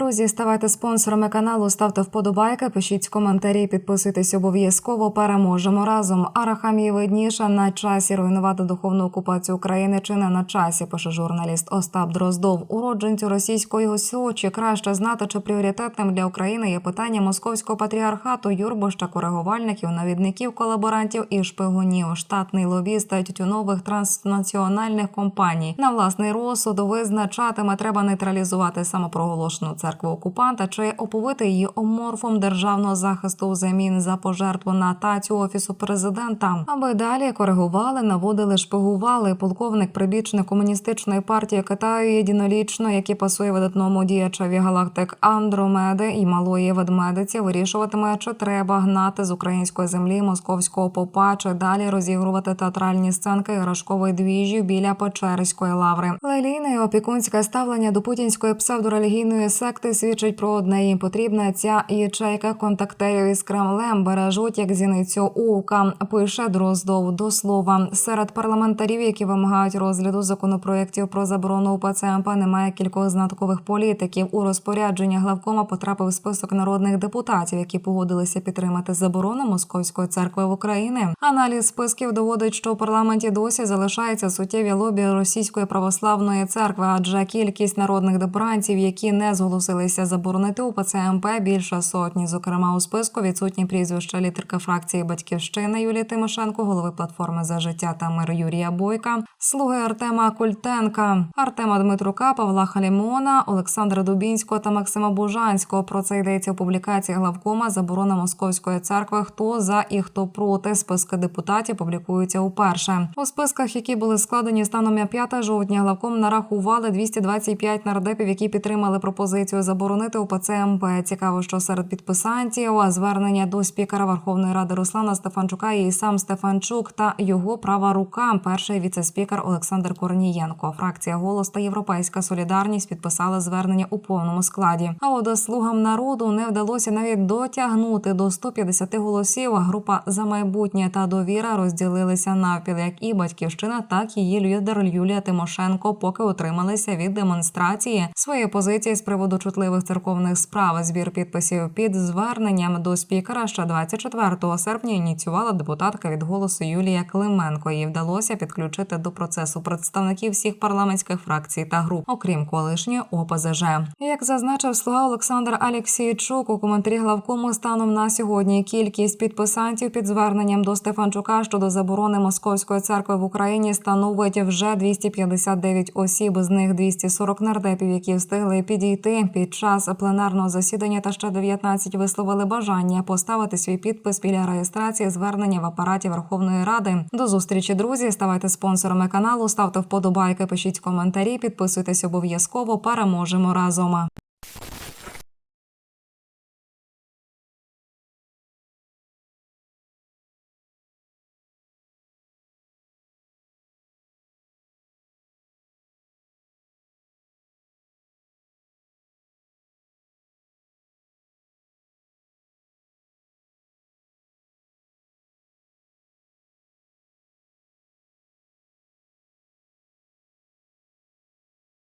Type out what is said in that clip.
Друзі, ставайте спонсорами каналу, ставте вподобайки, пишіть коментарі, підписуйтесь обов'язково. Переможемо разом. Арахамії видніше на часі руйнувати духовну окупацію України чи не на часі. Пише журналіст Остап Дроздов. Уродженцю російської чи краще знати, чи пріоритетним для України є питання московського патріархату, юрбоща, коригувальників, навідників, колаборантів і шпигунів. Штатний лобіст та тютюнових транснаціональних компаній на власний розсуд визначатиме, треба нейтралізувати самопроголошену церкву окупанта чи оповити її оморфом державного захисту взамін за пожертву на тацю офісу президента, аби далі коригували, наводили, шпигували. Полковник прибічник комуністичної партії Китаю єдинолічно, який пасує видатному діячеві галактик Андромеди і малої ведмедиці, вирішуватиме, чи треба гнати з української землі московського попа, чи далі розігрувати театральні сценки іграшкової двіжі біля Печерської лаври. Лелійне опікунське ставлення до путінської псевдорелігійної секти свідчить про одне їм потрібна ця ячейка контактерів із Кремлем бережуть як зіницю ока. Пише Дроздов до слова серед парламентарів, які вимагають розгляду законопроєктів про заборону УПЦ МП, немає кількох знаткових політиків. У розпорядження главкома потрапив список народних депутатів, які погодилися підтримати заборону московської церкви в Україні. Аналіз списків доводить, що у парламенті досі залишається суттєві лобі російської православної церкви, адже кількість народних добранців, які не зголосилися заборонити УПЦ МП, більше сотні. Зокрема, у списку відсутні прізвища лідерки фракції Батьківщина Юлії Тимошенко, голови платформи за життя та мир Юрія Бойка, слуги Артема Культенка, Артема Дмитрука, Павла Халімона, Олександра Дубінського та Максима Бужанського. Про це йдеться у публікації главкома заборона московської церкви. Хто за і хто проти списки депутатів публікуються уперше. У списках, які були складені станом на 5 жовтня, главком нарахували 225 нардепів, які підтримали пропозицію заборонити УПЦ МП. Цікаво, що серед підписантів звернення до спікера Верховної Ради Руслана Стефанчука і сам Стефанчук та його права рука, перший віцеспікер Олександр Корнієнко. Фракція голос та Європейська Солідарність підписали звернення у повному складі. А от слугам народу не вдалося навіть дотягнути до 150 голосів. Група за майбутнє та довіра розділилися навпіл, як і батьківщина, так і її лідер Юлія Тимошенко, поки утрималися від демонстрації своєї позиції з приводу чутливих церковних справ. Збір підписів під зверненням до спікера ще 24 серпня ініціювала депутатка від голосу Юлія Клименко. Їй вдалося підключити до процесу представників всіх парламентських фракцій та груп, окрім колишньої ОПЗЖ. Як зазначив слуга Олександр Алєксійчук у коментарі главкому станом на сьогодні, кількість підписантів під зверненням до Стефанчука щодо заборони московської церкви в Україні становить вже 259 осіб. З них 240 нардепів, які встигли підійти під час пленарного засідання, та ще 19 висловили бажання поставити свій підпис біля реєстрації звернення в апараті Верховної Ради. До зустрічі, друзі. Ставайте спонсорами каналу, ставте вподобайки, пишіть коментарі, підписуйтесь обов'язково. Переможемо разом.